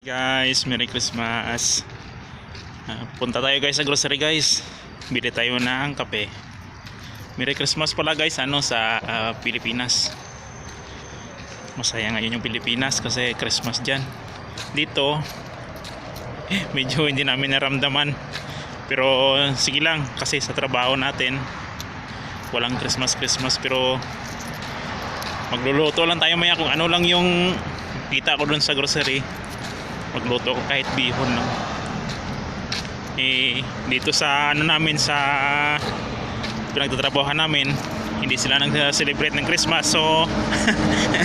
Guys, Merry Christmas. Ah, punta tayo guys sa grocery guys. Bili tayo ng kape. Merry Christmas pala guys ano sa ah, Pilipinas. Masaya ngayon yung Pilipinas kasi Christmas dyan. Dito, medyo hindi namin naramdaman. Pero sige lang kasi sa trabaho natin walang Christmas Christmas pero magluluto lang tayo maya kung ano lang yung kita ko dun sa grocery magluto ko kahit bihon lang eh dito sa ano namin sa pinagtatrabahan namin hindi sila nag-celebrate ng Christmas so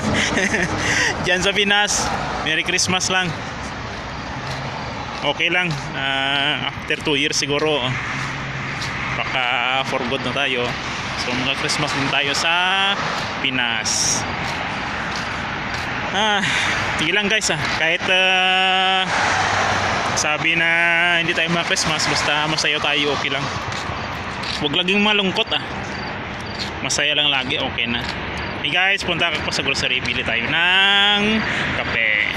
dyan sa Pinas Merry Christmas lang. Okay lang. Ah, after 2 years siguro baka for good na tayo. So mga Christmas din tayo sa Pinas ah sige lang guys ah. Kahit ah, sabi na hindi tayo mga Christmas basta masaya tayo okay lang. Huwag laging malungkot ah. Masaya lang lagi okay na. Hey guys punta ka sa grocery bili tayo ng kape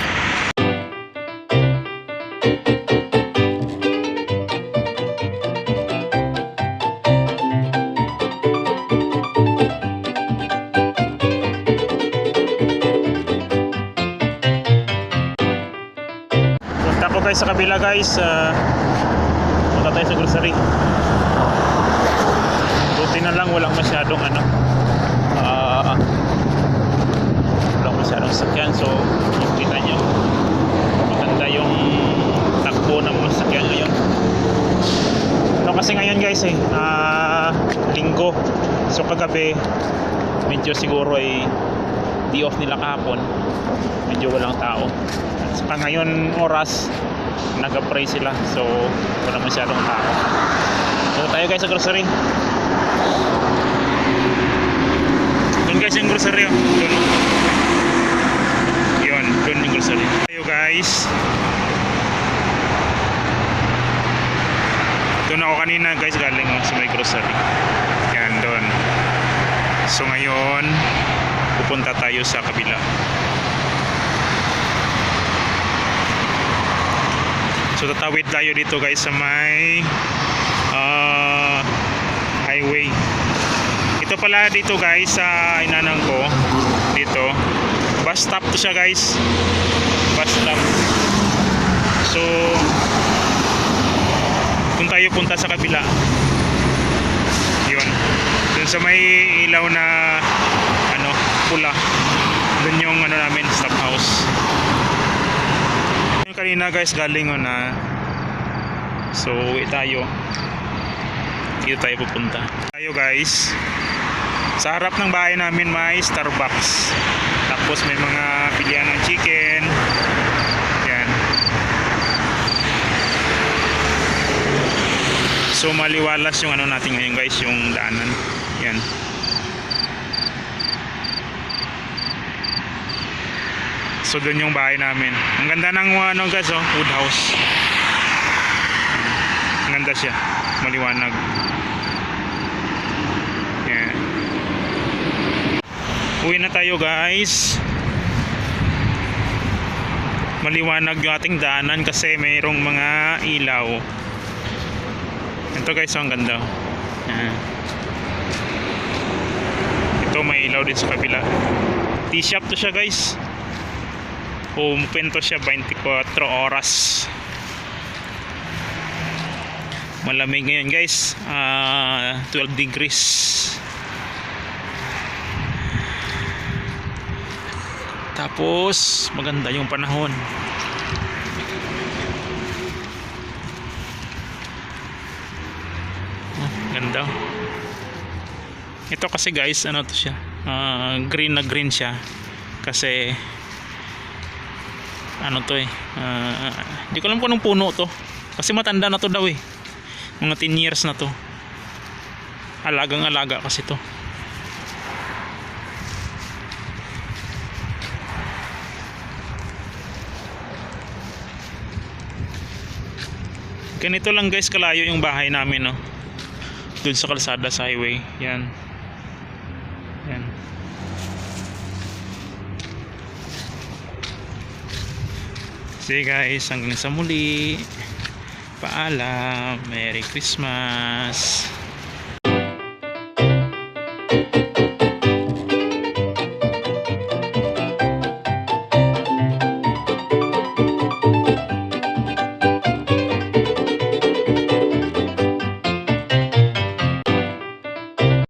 punta guys sa kabila guys. Ah, punta tayo sa grocery. Buti na lang walang masyadong ano. Ah walang masyadong sakyan so kita nyo maganda yung takbo ng mga sakyan ngayon. No, kasi ngayon guys eh ah, linggo. So kagabi medyo siguro ay di off nila kahapon medyo walang tao. Saka ngayon oras nag-pray sila. So wala masyadong tao. So tayo guys sa grocery. Doon guys yung grocery oh. doon. Yun doon yung grocery. Tayo guys. Doon ako kanina guys galing sa may grocery. Yan doon. So ngayon pupunta tayo sa kabila So tatawid tayo dito guys sa may ah, highway. Ito pala dito guys sa inanang ko dito. Bus stop to siya guys. Bus stop. So kung tayo punta sa kabila. Yun. Dun sa may ilaw na pula. Dun yung ano namin stop house. Yung kanina guys galing na so uwi tayo. Dito tayo pupunta. Tayo guys. Sa harap ng bahay namin may Starbucks. Tapos may mga pilihan ng chicken. Yan. So maliwalas yung ano natin ngayon guys yung daanan. Yan So doon yung bahay namin. Ang ganda ng ano guys oh, wood house. Ang ganda siya. Maliwanag. Yan. Uwi na tayo guys. Maliwanag yung ating daanan kasi mayroong mga ilaw. Ito guys, oh, ang ganda. Yan. Ito may ilaw din sa kabila. Tea shop to siya guys open to siya 24 oras. Malamig ngayon guys. Ah, 12 degrees. Tapos maganda yung panahon. Ah, ganda. Ito kasi guys ano to siya? Ah, green na green siya. Kasi ano to eh hindi ko alam kung anong puno to. Kasi matanda na to daw eh. Mga 10 years na to. Alagang alaga kasi to. Ganito lang guys kalayo yung bahay namin no? Dun sa kalsada sa highway. Yan. Yan See guys, hanggang sa muli. Paalam. Merry Christmas.